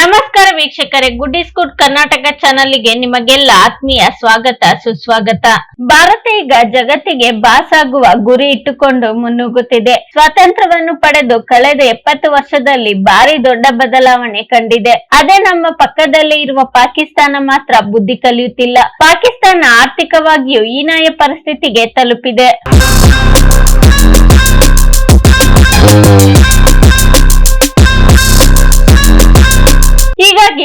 ನಮಸ್ಕಾರ ವೀಕ್ಷಕರೇ ಗುಡ್ಡಿಸ್ ಗುಡ್ ಕರ್ನಾಟಕ ಚಾನಲ್ಗೆ ನಿಮಗೆಲ್ಲ ಆತ್ಮೀಯ ಸ್ವಾಗತ, ಸುಸ್ವಾಗತ. ಭಾರತ ಈಗ ಜಗತ್ತಿಗೆ ಬಾಸಾಗುವ ಗುರಿ ಇಟ್ಟುಕೊಂಡು ಮುನ್ನುಗ್ಗುತ್ತಿದೆ. ಸ್ವಾತಂತ್ರ್ಯವನ್ನು ಪಡೆದು ಕಳೆದ ಎಪ್ಪತ್ತು ವರ್ಷದಲ್ಲಿ ಭಾರಿ ದೊಡ್ಡ ಬದಲಾವಣೆ ಕಂಡಿದೆ. ಅದೇ ನಮ್ಮ ಪಕ್ಕದಲ್ಲಿ ಇರುವ ಪಾಕಿಸ್ತಾನ ಮಾತ್ರ ಬುದ್ಧಿ ಕಲಿಯುತ್ತಿಲ್ಲ. ಪಾಕಿಸ್ತಾನ ಆರ್ಥಿಕವಾಗಿಯೂ ಹೀನಾಯ ಪರಿಸ್ಥಿತಿಗೆ ತಲುಪಿದೆ.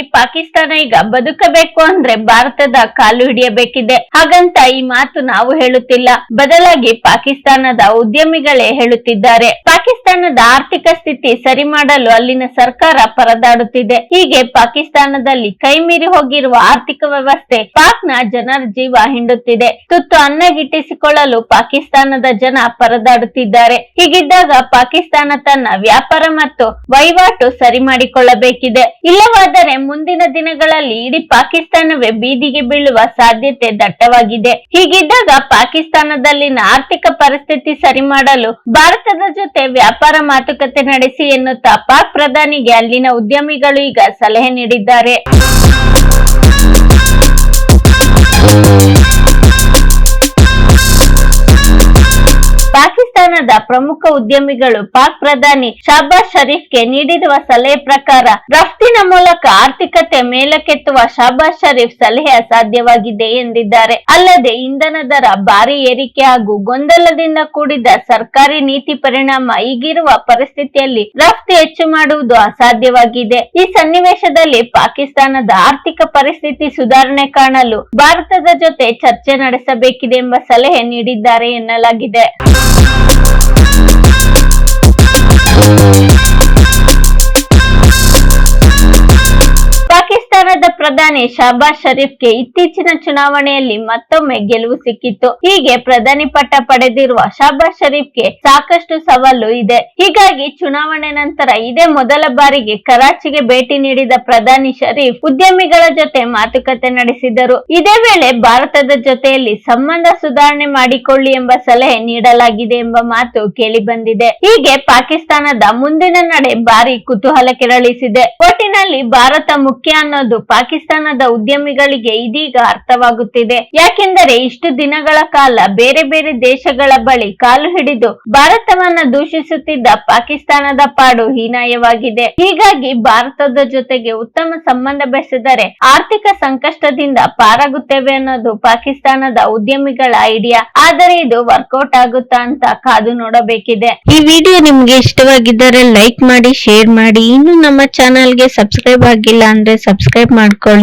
ಪಾಕಿಸ್ತಾನ ಈಗ ಬದುಕಬೇಕು ಅಂದ್ರೆ ಭಾರತದ ಕಾಲು ಹಿಡಿಯಬೇಕಿದೆ. ಹಾಗಂತ ಈ ಮಾತು ನಾವು ಹೇಳುತ್ತಿಲ್ಲ. ಬದಲಾಗಿ ಪಾಕಿಸ್ತಾನದ ಉದ್ಯಮಿಗಳೇ ಹೇಳುತ್ತಿದ್ದಾರೆ. ಪಾಕಿಸ್ತಾನದ ಆರ್ಥಿಕ ಸ್ಥಿತಿ ಸರಿ ಮಾಡಲು ಅಲ್ಲಿನ ಸರ್ಕಾರ ಪರದಾಡುತ್ತಿದೆ. ಹೀಗೆ ಪಾಕಿಸ್ತಾನದಲ್ಲಿ ಕೈಮೀರಿ ಹೋಗಿರುವ ಆರ್ಥಿಕ ವ್ಯವಸ್ಥೆ ಪಾಕ್ನ ಜನರ ಜೀವ ಹಿಂಡುತ್ತಿದೆ. ತುತ್ತು ಅನ್ನ ಗಿಟ್ಟಿಸಿಕೊಳ್ಳಲು ಪಾಕಿಸ್ತಾನದ ಜನ ಪರದಾಡುತ್ತಿದ್ದಾರೆ. ಹೀಗಿದ್ದಾಗ ಪಾಕಿಸ್ತಾನ ತನ್ನ ವ್ಯಾಪಾರ ಮತ್ತು ವಹಿವಾಟು ಸರಿ ಮಾಡಿಕೊಳ್ಳಬೇಕಿದೆ. ಇಲ್ಲವಾದರೆ ಮುಂದಿನ ದಿನಗಳಲ್ಲಿ ಇಡೀ ಪಾಕಿಸ್ತಾನವೇ ಬೀದಿಗೆ ಬೀಳುವ ಸಾಧ್ಯತೆ ದಟ್ಟವಾಗಿದೆ. ಹೀಗಿದ್ದಾಗ ಪಾಕಿಸ್ತಾನದಲ್ಲಿನ ಆರ್ಥಿಕ ಪರಿಸ್ಥಿತಿ ಸರಿ ಮಾಡಲು ಭಾರತದ ಜೊತೆ ವ್ಯಾಪಾರ ಮಾತುಕತೆ ನಡೆಸಿ ಎನ್ನುತ್ತಾ ಪಾಕ್ ಪ್ರಧಾನಿಗೆ ಅಲ್ಲಿನ ಉದ್ಯಮಿಗಳು ಈಗ ಸಲಹೆ ನೀಡಿದ್ದಾರೆ. ಪಾಕಿಸ್ತಾನದ ಪ್ರಮುಖ ಉದ್ಯಮಿಗಳು ಪಾಕ್ ಪ್ರಧಾನಿ ಶಾಬಾಜ್ ಶರೀಫ್ಗೆ ನೀಡಿರುವ ಸಲಹೆ ಪ್ರಕಾರ ರಫ್ತಿನ ಮೂಲಕ ಆರ್ಥಿಕತೆ ಮೇಲಕ್ಕೆತ್ತುವ ಶಾಬಾಜ್ ಶರೀಫ್ ಸಲಹೆ ಅಸಾಧ್ಯವಾಗಿದೆ ಎಂದಿದ್ದಾರೆ. ಅಲ್ಲದೆ ಇಂಧನ ದರ ಭಾರಿ ಏರಿಕೆ ಹಾಗೂ ಗೊಂದಲದಿಂದ ಕೂಡಿದ ಸರ್ಕಾರಿ ನೀತಿ ಪರಿಣಾಮ ಈಗಿರುವ ಪರಿಸ್ಥಿತಿಯಲ್ಲಿ ರಫ್ತು ಹೆಚ್ಚು ಮಾಡುವುದು ಅಸಾಧ್ಯವಾಗಿದೆ. ಈ ಸನ್ನಿವೇಶದಲ್ಲಿ ಪಾಕಿಸ್ತಾನದ ಆರ್ಥಿಕ ಪರಿಸ್ಥಿತಿ ಸುಧಾರಣೆ ಕಾಣಲು ಭಾರತದ ಜೊತೆ ಚರ್ಚೆ ನಡೆಸಬೇಕಿದೆ ಎಂಬ ಸಲಹೆ ನೀಡಿದ್ದಾರೆ ಎನ್ನಲಾಗಿದೆ. ಪಾಕಿಸ್ತಾನದ ಪ್ರಧಾನಿ ಶಹಬಾಜ್ ಶರೀಫ್ಗೆ ಇತ್ತೀಚಿನ ಚುನಾವಣೆಯಲ್ಲಿ ಮತ್ತೊಮ್ಮೆ ಗೆಲುವು ಸಿಕ್ಕಿತ್ತು. ಹೀಗೆ ಪ್ರಧಾನಿ ಪಟ್ಟ ಪಡೆದಿರುವ ಶಹಬಾಜ್ ಶರೀಫ್ಗೆ ಸಾಕಷ್ಟು ಸವಾಲು ಇದೆ. ಹೀಗಾಗಿ ಚುನಾವಣೆ ನಂತರ ಇದೇ ಮೊದಲ ಬಾರಿಗೆ ಕರಾಚಿಗೆ ಭೇಟಿ ನೀಡಿದ ಪ್ರಧಾನಿ ಶರೀಫ್ ಉದ್ಯಮಿಗಳ ಜೊತೆ ಮಾತುಕತೆ ನಡೆಸಿದರು. ಇದೇ ವೇಳೆ ಭಾರತದ ಜೊತೆಯಲ್ಲಿ ಸಂಬಂಧ ಸುಧಾರಣೆ ಮಾಡಿಕೊಳ್ಳಿ ಎಂಬ ಸಲಹೆ ನೀಡಲಾಗಿದೆ ಎಂಬ ಮಾತು ಕೇಳಿ ಬಂದಿದೆ ಹೀಗೆ ಪಾಕಿಸ್ತಾನದ ಮುಂದಿನ ನಡೆ ಭಾರಿ ಕುತೂಹಲ ಕೆರಳಿಸಿದೆ. ಒಟ್ಟಿನಲ್ಲಿ ಭಾರತ ಮುಖ್ಯ ಅನ್ನೋದು ಪಾಕಿಸ್ತಾನದ ಉದ್ಯಮಿಗಳಿಗೆ ಇದೀಗ ಅರ್ಥವಾಗುತ್ತಿದೆ. ಯಾಕೆಂದರೆ ಇಷ್ಟು ದಿನಗಳ ಕಾಲ ಬೇರೆ ಬೇರೆ ದೇಶಗಳ ಬಳಿ ಕಾಲು ಹಿಡಿದು ಭಾರತವನ್ನ ದೂಷಿಸುತ್ತಿದ್ದ ಪಾಕಿಸ್ತಾನದ ಪಾಡು ಹೀನಾಯವಾಗಿದೆ. ಹೀಗಾಗಿ ಭಾರತದ ಜೊತೆಗೆ ಉತ್ತಮ ಸಂಬಂಧ ಬೆಳೆಸಿದರೆ ಆರ್ಥಿಕ ಸಂಕಷ್ಟದಿಂದ ಪಾರಾಗುತ್ತೇವೆ ಅನ್ನೋದು ಪಾಕಿಸ್ತಾನದ ಉದ್ಯಮಿಗಳ ಐಡಿಯಾ. ಆದರೆ ಇದು ವರ್ಕೌಟ್ ಆಗುತ್ತಾ ಅಂತ ಕಾದು ನೋಡಬೇಕಿದೆ. ಈ ವಿಡಿಯೋ ನಿಮ್ಗೆ ಇಷ್ಟವಾಗಿದ್ದರೆ ಲೈಕ್ ಮಾಡಿ, ಶೇರ್ ಮಾಡಿ. ಇನ್ನು ನಮ್ಮ ಚಾನಲ್ಗೆ ಸಬ್ಸ್ಕ್ರೈಬ್ ಆಗಿಲ್ಲ ಅಂದ್ರೆ ಸಬ್ಸ್ಕ್ರೈಬ್ ಮಾಡ್ಕೊಳ್ಳಿ.